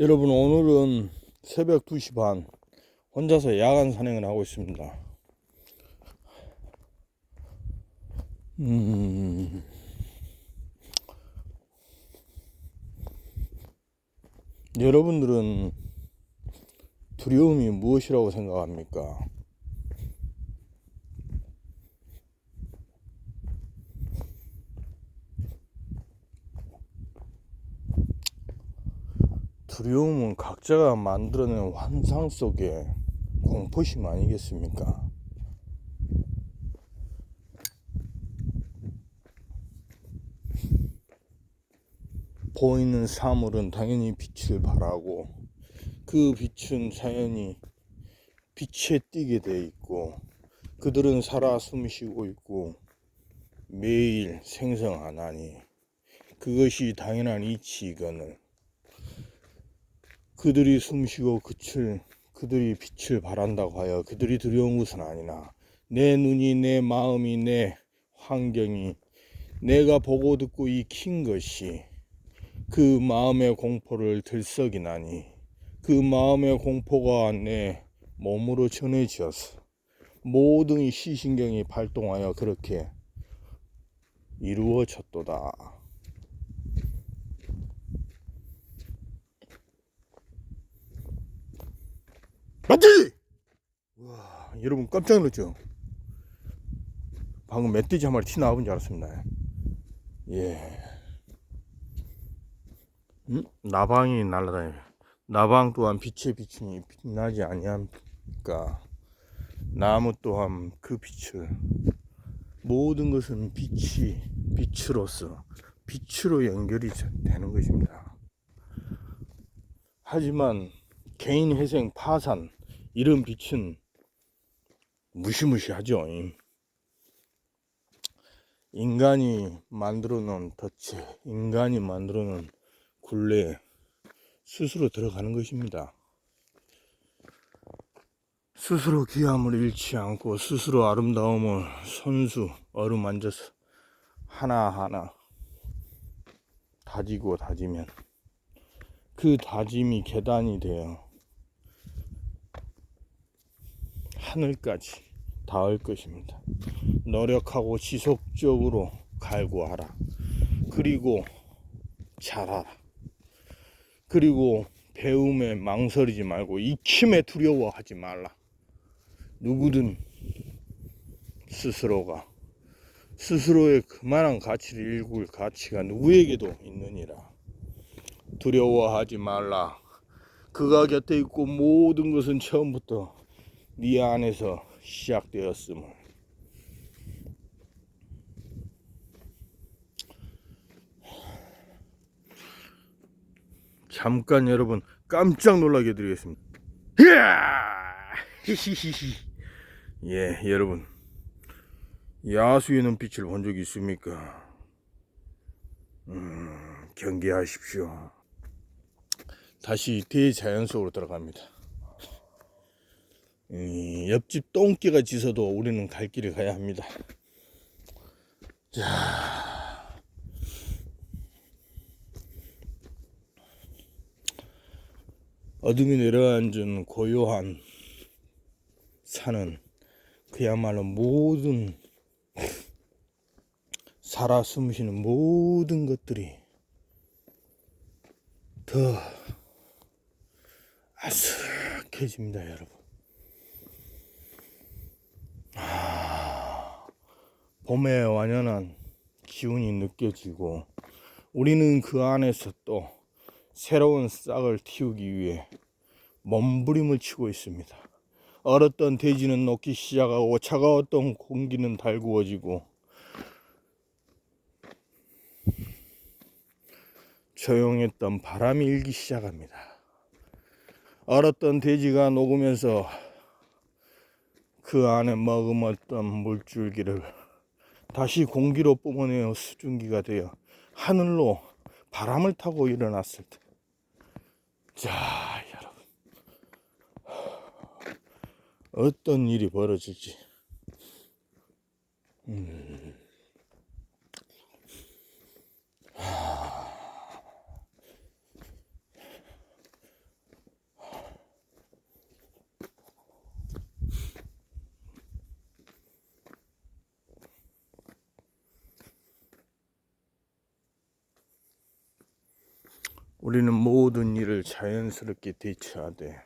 여러분 오늘은 새벽 2시 반 혼자서 야간 산행을 하고 있습니다. 음, 여러분들은 두려움이 무엇이라고 생각합니까? 두려움은 각자가 만들어낸 환상 속의 공포심 아니겠습니까? 보이는 사물은 당연히 빛을 발하고 그 빛은 자연히 빛에 띄게 돼 있고 그들은 살아 숨쉬고 있고 매일 생성하나니 그것이 당연한 이치이거늘 그들이 숨쉬고 그칠 그들이 빛을 발한다고 하여 그들이 두려운 것은 아니나 내 눈이 내 마음이 내 환경이 내가 보고 듣고 익힌 것이 그 마음의 공포를 들썩이나니 그 마음의 공포가 내 몸으로 전해지어서 모든 시신경이 발동하여 그렇게 이루어졌도다. 맞지? 와, 여러분 깜짝 놀랐죠? 방금 멧돼지 한 마리 튀 나온 줄 알았습니다. 예. 음? 나방이 날아다녀. 나방 또한 빛의 빛이 빛나지 아니합니까? 나무 또한 그 빛을 모든 것은 빛이 빛으로서 빛으로 연결이 되는 것입니다. 하지만 개인 회생 파산 이런 빛은 무시무시하죠. 인간이 만들어 놓은 덫에 인간이 만들어 놓은 굴레에 스스로 들어가는 것입니다. 스스로 귀함을 잃지 않고 스스로 아름다움을 손수 어루만져서 하나하나 다지고 다지면 그 다짐이 계단이 되어 하늘까지 닿을 것입니다. 노력하고 지속적으로 갈구하라. 그리고 잘하라. 그리고 배움에 망설이지 말고 익힘에 두려워하지 말라. 누구든 스스로가 스스로의 그만한 가치를 일굴 가치가 누구에게도 있느니라. 두려워하지 말라. 그가 곁에 있고 모든 것은 처음부터 네 안에서 시작되었음을. 잠깐 여러분 깜짝 놀라게 드리겠습니다. 예, 여러분. 야수의 눈빛을 본 적이 있습니까? 음, 경계하십시오. 다시 대자연 속으로 들어갑니다. 음, 옆집 똥개가 짖어도 우리는 갈 길을 가야 합니다. 자, 어둠이 내려앉은 고요한 산은 그야말로 모든 살아 숨쉬는 모든 것들이 더 아스락해집니다, 여러분. 봄의 완연한 기운이 느껴지고 우리는 그 안에서 또 새로운 싹을 틔우기 위해 몸부림을 치고 있습니다. 얼었던 대지는 녹기 시작하고 차가웠던 공기는 달구어지고 조용했던 바람이 일기 시작합니다. 얼었던 대지가 녹으면서 그 안에 머금었던 물줄기를 다시 공기로 뿜어내어 수증기가 되어 하늘로 바람을 타고 일어났을 때. 자, 여러분. 어떤 일이 벌어질지. 음. 우리는 모든 일을 자연스럽게 대처하되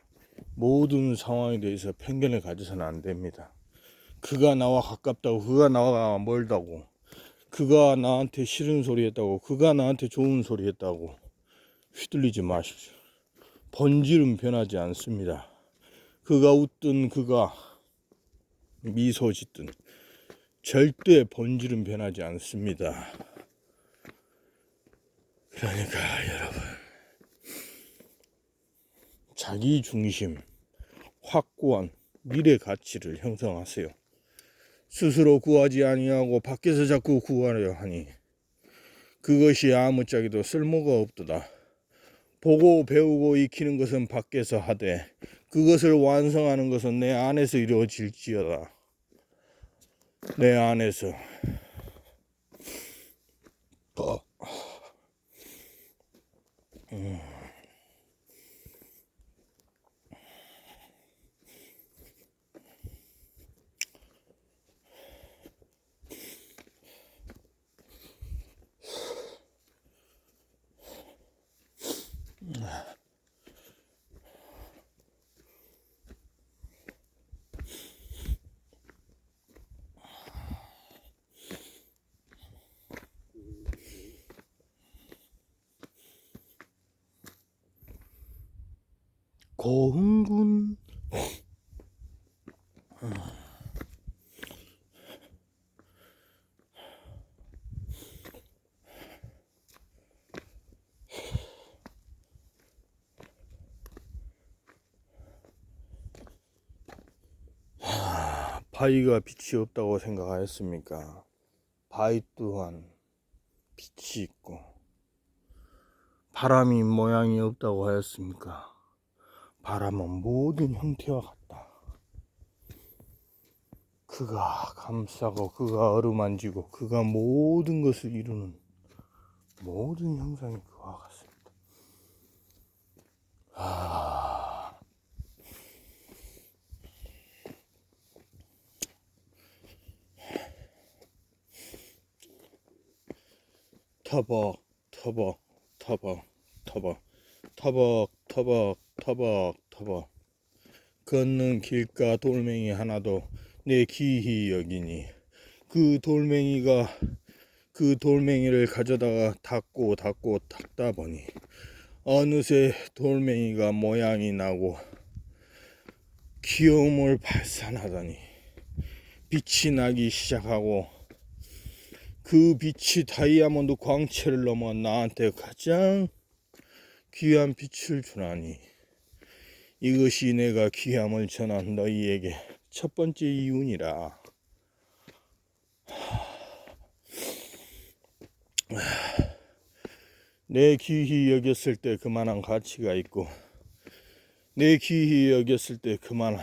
모든 상황에 대해서 편견을 가져서는 안 됩니다. 그가 나와 가깝다고, 그가 나와 멀다고, 그가 나한테 싫은 소리 했다고, 그가 나한테 좋은 소리 했다고 휘둘리지 마십시오. 본질은 변하지 않습니다. 그가 웃든 그가 미소 짓든 절대 본질은 변하지 않습니다. 그러니까 여러분 자기 중심 확고한 미래 가치를 형성하세요. 스스로 구하지 아니하고 밖에서 자꾸 구하려 하니 그것이 아무짝에도 쓸모가 없도다. 보고 배우고 익히는 것은 밖에서 하되 그것을 완성하는 것은 내 안에서 이루어질지어다. 내 안에서 어. 음. 고흥군 바위가 빛이 없다고 생각하였습니까? 바위 또한 빛이 있고 바람이 모양이 없다고 하였습니까? 바람은 모든 형태와 같다. 그가 감싸고 그가 어루만지고 그가 모든 것을 이루는 모든 형상이 그와 같습니다. 아, 터벅 터벅 터벅 터벅 터벅 터벅 터벅 터벅. 걷는 길가 돌멩이 하나도 내 귀히 여기니 그 돌멩이가 그 돌멩이를 가져다가 닦고 닦고 닦다 보니 어느새 돌멩이가 모양이 나고 귀여움을 발산하더니 빛이 나기 시작하고 그 빛이 다이아몬드 광채를 넘어 나한테 가장 귀한 빛을 주나니 이것이 내가 귀함을 전한 너희에게 첫 번째 이윤이라. 내 귀히 여겼을 때 그만한 가치가 있고 내 귀히 여겼을 때 그만한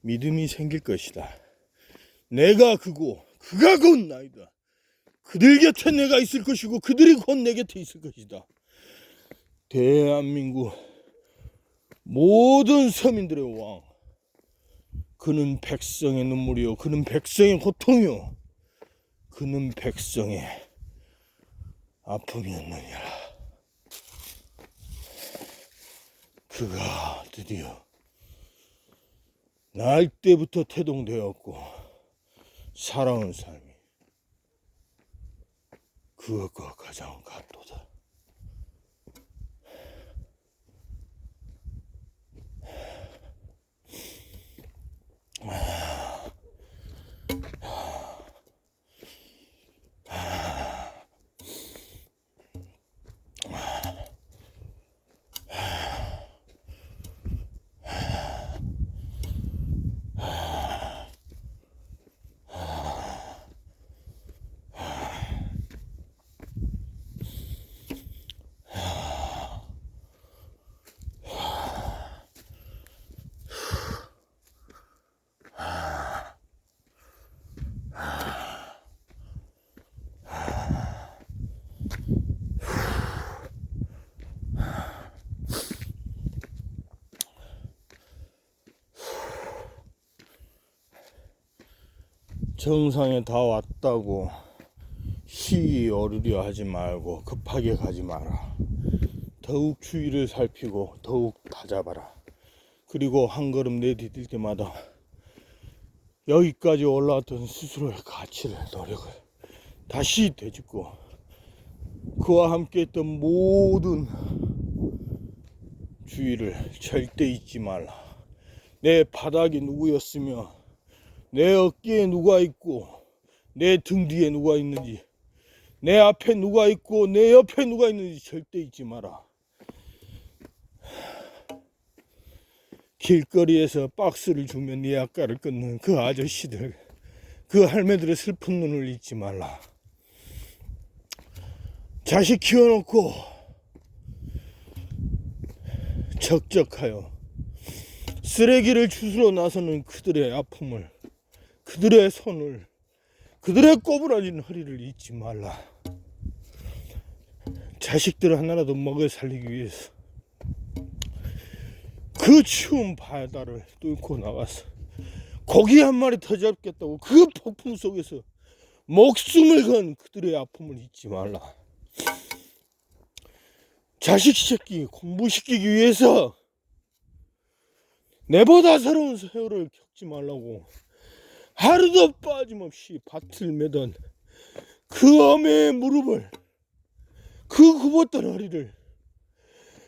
믿음이 생길 것이다. 내가 그고 그가 곧 나이다. 그들 곁에 내가 있을 것이고 그들이 곧 내 곁에 있을 것이다. 대한민국 모든 서민들의 왕. 그는 백성의 눈물이요. 그는 백성의 고통이요. 그는 백성의 아픔이었느니라. 그가 드디어 날 때부터 태동되었고 살아온 삶이 ふわふわかじゃんかっとだ。ああ。 정상에 다 왔다고 시 오르려 하지 말고 급하게 가지 마라. 더욱 주의를 살피고 더욱 다잡아라. 그리고 한 걸음 내디딜 때마다 여기까지 올라왔던 스스로의 가치를 노력을 다시 되짚고 그와 함께 했던 모든 주의를 절대 잊지 말라. 내 바닥이 누구였으며 내 어깨에 누가 있고 내 등 뒤에 누가 있는지 내 앞에 누가 있고 내 옆에 누가 있는지 절대 잊지 마라. 길거리에서 박스를 주면 네 아까를 끊는 그 아저씨들, 그 할매들의 슬픈 눈을 잊지 말라. 자식 키워놓고 적적하여 쓰레기를 주스러 나서는 그들의 아픔을, 그들의 손을, 그들의 꼬부라진 허리를 잊지 말라. 자식들 하나라도 먹여 살리기 위해서 그 추운 바다를 뚫고 나가서 고기 한 마리 더 잡겠다고 그 폭풍 속에서 목숨을 건 그들의 아픔을 잊지 말라. 자식 새끼 공부시키기 위해서 내보다 새로운 세월을 겪지 말라고 하루도 빠짐없이 밭을 매던 그 어매의 무릎을 그 굽었던 허리를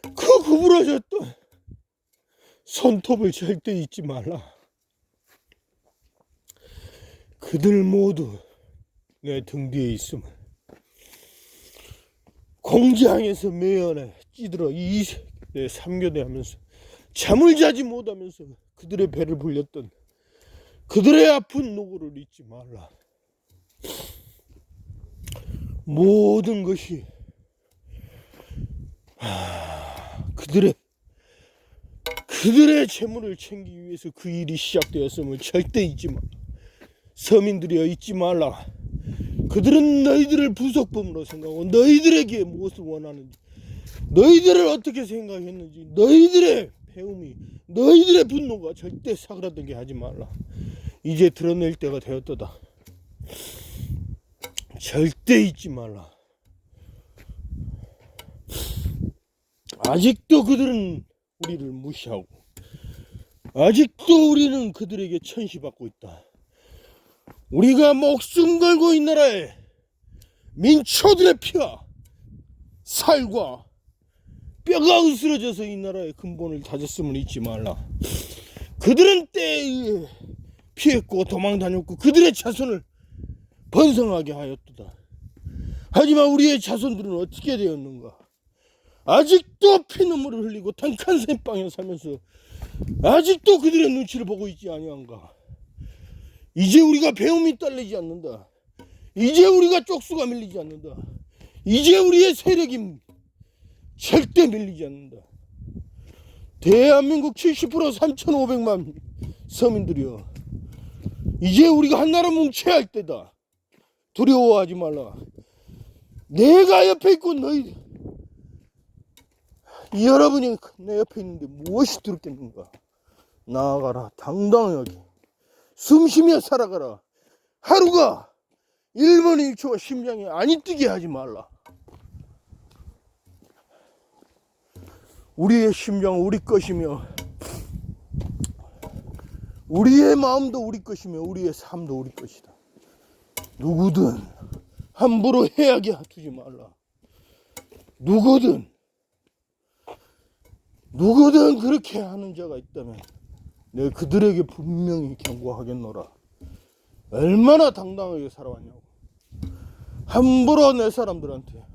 그 구부러졌던 손톱을 절대 잊지 말라. 그들 모두 내 등 뒤에 있음을 공장에서 매연에 찌들어 이 내 삼교대 하면서 잠을 자지 못하면서 그들의 배를 불렸던 그들의 아픈 노고를 잊지 말라. 모든 것이 하, 그들의 그들의 재물을 챙기기 위해서 그 일이 시작되었음을 절대 잊지 마. 서민들이여 잊지 말라. 그들은 너희들을 부속범으로 생각하고 너희들에게 무엇을 원하는지 너희들을 어떻게 생각했는지 너희들의 배움이 너희들의 분노가 절대 사그라들게 하지 말라. 이제 드러낼 때가 되었도다. 절대 잊지 말라. 아직도 그들은 우리를 무시하고 아직도 우리는 그들에게 천시받고 있다. 우리가 목숨 걸고 이 나라에 민초들의 피와 살과 뼈가 으스러져서 이 나라의 근본을 다졌음을 잊지 말라. 그들은 때에 피했고 도망 다녔고 그들의 자손을 번성하게 하였도다. 하지만 우리의 자손들은 어떻게 되었는가? 아직도 피눈물을 흘리고 단칸 샘방에 살면서 아직도 그들의 눈치를 보고 있지 아니한가? 이제 우리가 배움이 딸리지 않는다. 이제 우리가 쪽수가 밀리지 않는다. 이제 우리의 세력이 절대 밀리지 않는다. 대한민국 70% 3,500만 서민들이여. 이제 우리가 한나라 뭉쳐야 할 때다. 두려워하지 말라. 내가 옆에 있고 너희 여러분이 내 옆에 있는데 무엇이 두렵겠는가? 나아가라. 당당하게. 숨쉬며 살아가라. 하루가 1분 1초가 심장에 안이 뛰게 하지 말라. 우리의 심장은 우리 것이며 우리의 마음도 우리 것이며 우리의 삶도 우리 것이다. 누구든 함부로 해하게 두지 말라. 누구든 누구든 그렇게 하는 자가 있다면 내가 그들에게 분명히 경고하겠노라. 얼마나 당당하게 살아왔냐고. 함부로 내 사람들한테